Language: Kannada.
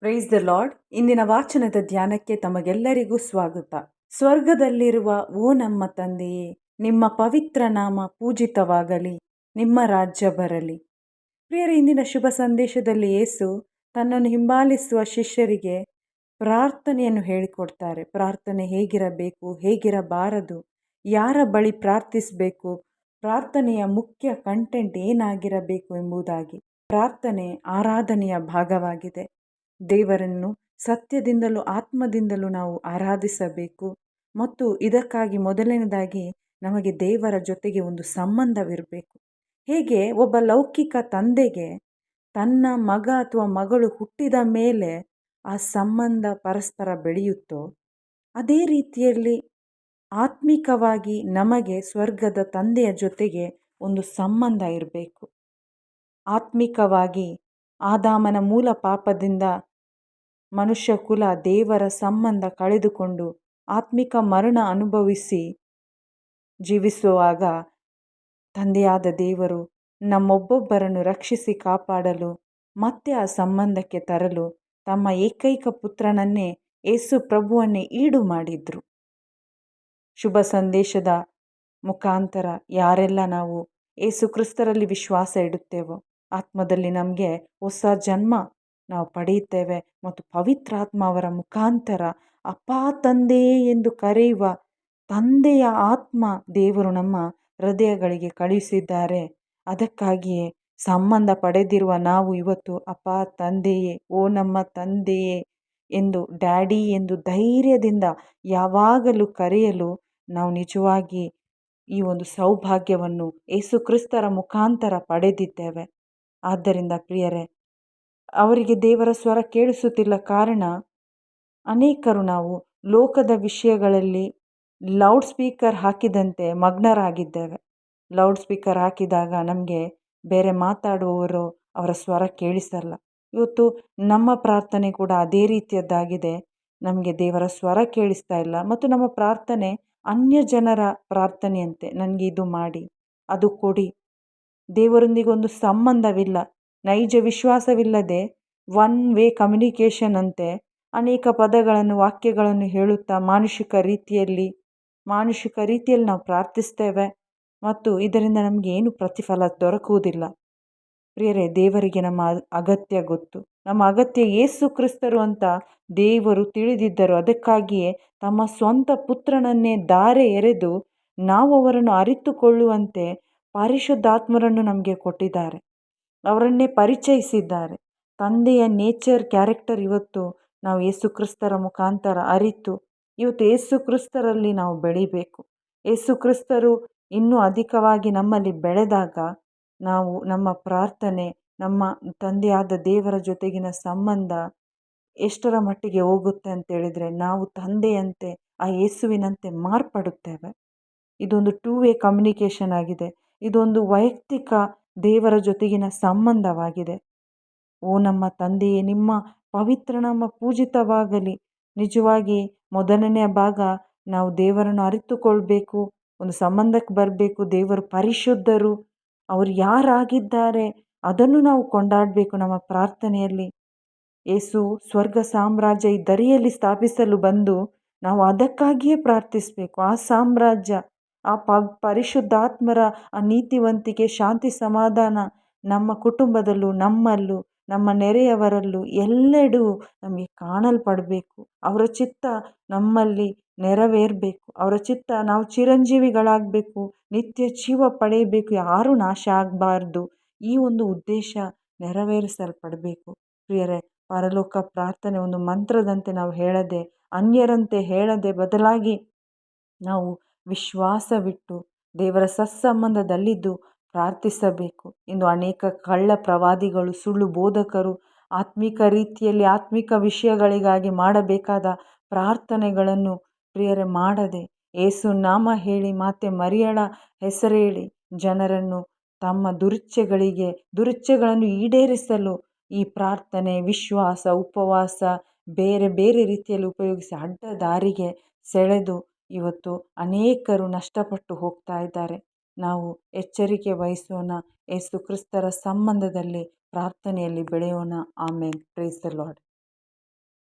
ಪ್ರೈಸ್ ದ ಲಾರ್ಡ್ ಇಂದಿನ ವಾಚನದ ಧ್ಯಾನಕ್ಕೆ ತಮಗೆಲ್ಲರಿಗೂ ಸ್ವಾಗತ. ಸ್ವರ್ಗದಲ್ಲಿರುವ ಓ ನಮ್ಮ ತಂದೆಯೇ, ನಿಮ್ಮ ಪವಿತ್ರ ನಾಮ ಪೂಜಿತವಾಗಲಿ, ನಿಮ್ಮ ರಾಜ್ಯ ಬರಲಿ. ಪ್ರಿಯರ, ಇಂದಿನ ಶುಭ ಸಂದೇಶದಲ್ಲಿ ಯೇಸು ತನ್ನನ್ನು ಹಿಂಬಾಲಿಸುವ ಶಿಷ್ಯರಿಗೆ ಪ್ರಾರ್ಥನೆಯನ್ನು ಹೇಳಿಕೊಡ್ತಾರೆ. ಪ್ರಾರ್ಥನೆ ಹೇಗಿರಬೇಕು, ಹೇಗಿರಬಾರದು, ಯಾರ ಬಳಿ ಪ್ರಾರ್ಥಿಸಬೇಕು, ಪ್ರಾರ್ಥನೆಯ ಮುಖ್ಯ ಕಂಟೆಂಟ್ ಏನಾಗಿರಬೇಕು ಎಂಬುದಾಗಿ. ಪ್ರಾರ್ಥನೆ ಆರಾಧನೆಯ ಭಾಗವಾಗಿದೆ. ದೇವರನ್ನು ಸತ್ಯದಿಂದಲೂ ಆತ್ಮದಿಂದಲೂ ನಾವು ಆರಾಧಿಸಬೇಕು. ಮತ್ತು ಇದಕ್ಕಾಗಿ ಮೊದಲನೇದಾಗಿ ನಮಗೆ ದೇವರ ಜೊತೆಗೆ ಒಂದು ಸಂಬಂಧವಿರಬೇಕು. ಹೇಗೆ? ಒಬ್ಬ ಲೌಕಿಕ ತಂದೆಗೆ ತನ್ನ ಮಗ ಅಥವಾ ಮಗಳು ಹುಟ್ಟಿದ ಮೇಲೆ ಆ ಸಂಬಂಧ ಪರಸ್ಪರ ಬೆಳೆಯುತ್ತೋ, ಅದೇ ರೀತಿಯಲ್ಲಿ ಆತ್ಮಿಕವಾಗಿ ನಮಗೆ ಸ್ವರ್ಗದ ತಂದೆಯ ಜೊತೆಗೆ ಒಂದು ಸಂಬಂಧ ಇರಬೇಕು. ಆತ್ಮಿಕವಾಗಿ ಆದಾಮನ ಮೂಲ ಪಾಪದಿಂದ ಮನುಷ್ಯ ಕುಲ, ದೇವರ ಸಂಬಂಧ ಕಳೆದುಕೊಂಡು ಆತ್ಮಿಕ ಮರಣ ಅನುಭವಿಸಿ ಜೀವಿಸುವಾಗ ತಂದೆಯಾದ ದೇವರು ನಮ್ಮೊಬ್ಬೊಬ್ಬರನ್ನು ರಕ್ಷಿಸಿ ಕಾಪಾಡಲು, ಮತ್ತೆ ಆ ಸಂಬಂಧಕ್ಕೆ ತರಲು ತಮ್ಮ ಏಕೈಕ ಪುತ್ರನನ್ನೇ ಏಸು ಪ್ರಭುವನ್ನೇ ಈಡು ಮಾಡಿದ್ರು. ಶುಭ ಸಂದೇಶದ ಮುಖಾಂತರ ಯಾರೆಲ್ಲ ನಾವು ಏಸು ಕ್ರಿಸ್ತರಲ್ಲಿ ವಿಶ್ವಾಸ ಇಡುತ್ತೇವೋ, ಆತ್ಮದಲ್ಲಿ ನಮಗೆ ಹೊಸ ಜನ್ಮ ನಾವು ಪಡೆಯುತ್ತೇವೆ ಮತ್ತು ಪವಿತ್ರಾತ್ಮ ಅವರ ಮುಖಾಂತರ ಅಪ್ಪ ತಂದೆಯೇ ಎಂದು ಕರೆಯುವ ತಂದೆಯ ಆತ್ಮ ದೇವರು ನಮ್ಮ ಹೃದಯಗಳಿಗೆ ಕಳುಹಿಸಿದ್ದಾರೆ. ಅದಕ್ಕಾಗಿಯೇ ಸಂಬಂಧ ಪಡೆದಿರುವ ನಾವು ಇವತ್ತು ಅಪ್ಪ, ತಂದೆಯೇ, ಓ ನಮ್ಮ ತಂದೆಯೇ ಎಂದು, ಡ್ಯಾಡಿ ಎಂದು ಧೈರ್ಯದಿಂದ ಯಾವಾಗಲೂ ಕರೆಯಲು ನಾವು ನಿಜವಾಗಿ ಈ ಒಂದು ಸೌಭಾಗ್ಯವನ್ನು ಯೇಸು ಕ್ರಿಸ್ತರ ಮುಖಾಂತರ ಪಡೆದಿದ್ದೇವೆ. ಆದ್ದರಿಂದ ಪ್ರಿಯರೇ ಅವರಿಗೆ ದೇವರ ಸ್ವರ ಕೇಳಿಸುತ್ತಿಲ್ಲ ಕಾರಣ, ಅನೇಕರು ನಾವು ಲೋಕದ ವಿಷಯಗಳಲ್ಲಿ ಲೌಡ್ ಸ್ಪೀಕರ್ ಹಾಕಿದಂತೆ ಮಗ್ನರಾಗಿದ್ದೇವೆ. ಲೌಡ್ ಸ್ಪೀಕರ್ ಹಾಕಿದಾಗ ನಮಗೆ ಬೇರೆ ಮಾತಾಡುವವರು ಅವರ ಸ್ವರ ಕೇಳಿಸಲ್ಲ. ಇವತ್ತು ನಮ್ಮ ಪ್ರಾರ್ಥನೆ ಕೂಡ ಅದೇ ರೀತಿಯದ್ದಾಗಿದೆ. ನಮಗೆ ದೇವರ ಸ್ವರ ಕೇಳಿಸ್ತಾ ಇಲ್ಲ ಮತ್ತು ನಮ್ಮ ಪ್ರಾರ್ಥನೆ ಅನ್ಯ ಜನರ ಪ್ರಾರ್ಥನೆಯಂತೆ ನನಗೆ ಇದು ಮಾಡಿ. ಅದು ಕೊಡಿ. ದೇವರೊಂದಿಗೆ ಒಂದು ಸಂಬಂಧವಿಲ್ಲ. ನೈಜ ವಿಶ್ವಾಸವಿಲ್ಲದೆ ಒನ್ ವೇ ಕಮ್ಯುನಿಕೇಷನ್ ಅಂತೆ ಅನೇಕ ಪದಗಳನ್ನು, ವಾಕ್ಯಗಳನ್ನು ಹೇಳುತ್ತಾ ಮಾನುಷಿಕ ರೀತಿಯಲ್ಲಿ ಮಾನುಷಿಕ ರೀತಿಯಲ್ಲಿ ನಾವು ಪ್ರಾರ್ಥಿಸ್ತೇವೆ ಮತ್ತು ಇದರಿಂದ ನಮಗೆ ಏನು ಪ್ರತಿಫಲ ದೊರಕುವುದಿಲ್ಲ. ಪ್ರಿಯರೇ, ದೇವರಿಗೆ ನಮ್ಮ ಅಗತ್ಯ ಗೊತ್ತು. ನಮ್ಮ ಅಗತ್ಯ ಏಸು ಕ್ರಿಸ್ತರು ಅಂತ ದೇವರು ತಿಳಿದಿದ್ದರು. ಅದಕ್ಕಾಗಿಯೇ ತಮ್ಮ ಸ್ವಂತ ಪುತ್ರನನ್ನೇ ದಾರೆ ಎರೆದು ನಾವು ಅವರನ್ನು ಅರಿತುಕೊಳ್ಳುವಂತೆ ಪರಿಶುದ್ಧಾತ್ಮರನ್ನು ನಮಗೆ ಕೊಟ್ಟಿದ್ದಾರೆ. ಅವರನ್ನೇ ಪರಿಚಯಿಸಿದ್ದಾರೆ. ತಂದೆಯ ನೇಚರ್ ಕ್ಯಾರೆಕ್ಟರ್ ಇವತ್ತು ನಾವು ಯೇಸು ಕ್ರಿಸ್ತರ ಮುಖಾಂತರ ಅರಿತು, ಇವತ್ತು ಯೇಸು ಕ್ರಿಸ್ತರಲ್ಲಿ ನಾವು ಬೆಳಿಬೇಕು. ಯೇಸು ಕ್ರಿಸ್ತರು ಇನ್ನೂ ಅಧಿಕವಾಗಿ ನಮ್ಮಲ್ಲಿ ಬೆಳೆದಾಗ ನಾವು ನಮ್ಮ ಪ್ರಾರ್ಥನೆ, ನಮ್ಮ ತಂದೆಯಾದ ದೇವರ ಜೊತೆಗಿನ ಸಂಬಂಧ ಎಷ್ಟರ ಮಟ್ಟಿಗೆ ಹೋಗುತ್ತೆ ಅಂತೇಳಿದರೆ ನಾವು ತಂದೆಯಂತೆ, ಆ ಯೇಸುವಿನಂತೆ ಮಾರ್ಪಡುತ್ತೇವೆ. ಇದೊಂದು ಟೂ ವೇ ಕಮ್ಯುನಿಕೇಷನ್ ಆಗಿದೆ. ಇದೊಂದು ವೈಯಕ್ತಿಕ ದೇವರ ಜೊತೆಗಿನ ಸಂಬಂಧವಾಗಿದೆ. ಓ ನಮ್ಮ ತಂದೆಯೇ, ನಿಮ್ಮ ಪವಿತ್ರ ನಮ್ಮ ಪೂಜಿತವಾಗಲಿ. ನಿಜವಾಗಿ ಮೊದಲನೆಯ ಭಾಗ ನಾವು ದೇವರನ್ನು ಅರಿತುಕೊಳ್ಬೇಕು, ಒಂದು ಸಂಬಂಧಕ್ಕೆ ಬರಬೇಕು, ದೇವರು ಪರಿಶುದ್ಧರು, ಅವರು ಯಾರಾಗಿದ್ದಾರೆ ಅದನ್ನು ನಾವು ಕೊಂಡಾಡಬೇಕು ನಮ್ಮ ಪ್ರಾರ್ಥನೆಯಲ್ಲಿ. ಏಸು ಸ್ವರ್ಗ ಸಾಮ್ರಾಜ್ಯ ಈ ದರಿಯಲ್ಲಿ ಸ್ಥಾಪಿಸಲು ಬಂದು ನಾವು ಅದಕ್ಕಾಗಿಯೇ ಪ್ರಾರ್ಥಿಸಬೇಕು, ಆ ಸಾಮ್ರಾಜ್ಯ. ಆ ಪ ಪರಿಶುದ್ಧಾತ್ಮರ, ಆ ನೀತಿವಂತಿಕೆ, ಶಾಂತಿ ಸಮಾಧಾನ ನಮ್ಮ ಕುಟುಂಬದಲ್ಲೂ, ನಮ್ಮಲ್ಲೂ, ನಮ್ಮ ನೆರೆಯವರಲ್ಲೂ ಎಲ್ಲೆಡೂ ನಮಗೆ ಕಾಣಲ್ಪಡಬೇಕು. ಅವರ ಚಿತ್ತ ನಮ್ಮಲ್ಲಿ ನೆರವೇರಬೇಕು. ಅವರ ಚಿತ್ತ ನಾವು ಚಿರಂಜೀವಿಗಳಾಗಬೇಕು. ನಿತ್ಯ ಜೀವ ಪಡೆಯಬೇಕು. ಯಾರೂ ನಾಶ ಆಗಬಾರ್ದು. ಈ ಒಂದು ಉದ್ದೇಶ ನೆರವೇರಿಸಲ್ಪಡಬೇಕು. ಪ್ರಿಯರೇ, ಪರಲೋಕ ಪ್ರಾರ್ಥನೆ ಒಂದು ಮಂತ್ರದಂತೆ ನಾವು ಹೇಳದೆ, ಅನ್ಯರಂತೆ ಹೇಳದೆ ಬದಲಾಗಿ ನಾವು ವಿಶ್ವಾಸವಿಟ್ಟು ದೇವರ ಸತ್ಸಂಬಂಧದಲ್ಲಿದ್ದು ಪ್ರಾರ್ಥಿಸಬೇಕು. ಇಂದು ಅನೇಕ ಕಳ್ಳ ಪ್ರವಾದಿಗಳು, ಸುಳ್ಳು ಬೋಧಕರು ಆತ್ಮಿಕ ರೀತಿಯಲ್ಲಿ ಆತ್ಮಿಕ ವಿಷಯಗಳಿಗಾಗಿ ಮಾಡಬೇಕಾದ ಪ್ರಾರ್ಥನೆಗಳನ್ನು ಪ್ರಿಯರೇ ಮಾಡದೆ, ಏಸು ನಾಮ ಹೇಳಿ, ಮಾತೆ ಮರಿಯಳ ಹೆಸರೇಳಿ ಜನರನ್ನು ತಮ್ಮ ದುರುಚ್ಚೆಗಳಿಗೆ, ದುರುಚ್ಚೆಗಳನ್ನು ಈಡೇರಿಸಲು ಈ ಪ್ರಾರ್ಥನೆ, ವಿಶ್ವಾಸ, ಉಪವಾಸ ಬೇರೆ ಬೇರೆ ರೀತಿಯಲ್ಲಿ ಉಪಯೋಗಿಸಿ ಅಡ್ಡ ದಾರಿಗೆ ಸೆಳೆದು ಇವತ್ತು ಅನೇಕರು ನಷ್ಟಪಟ್ಟು ಹೋಗ್ತಾ ಇದ್ದಾರೆ. ನಾವು ಎಚ್ಚರಿಕೆ ವಹಿಸೋಣ ಯೇಸು ಕ್ರಿಸ್ತರ ಸಂಬಂಧದಲ್ಲಿ ಪ್ರಾರ್ಥನೆಯಲ್ಲಿ ಬೆಳೆಯೋಣ. ಆಮೇಲೆ ಪ್ರೈಸ್ ದ ಲಾರ್ಡ್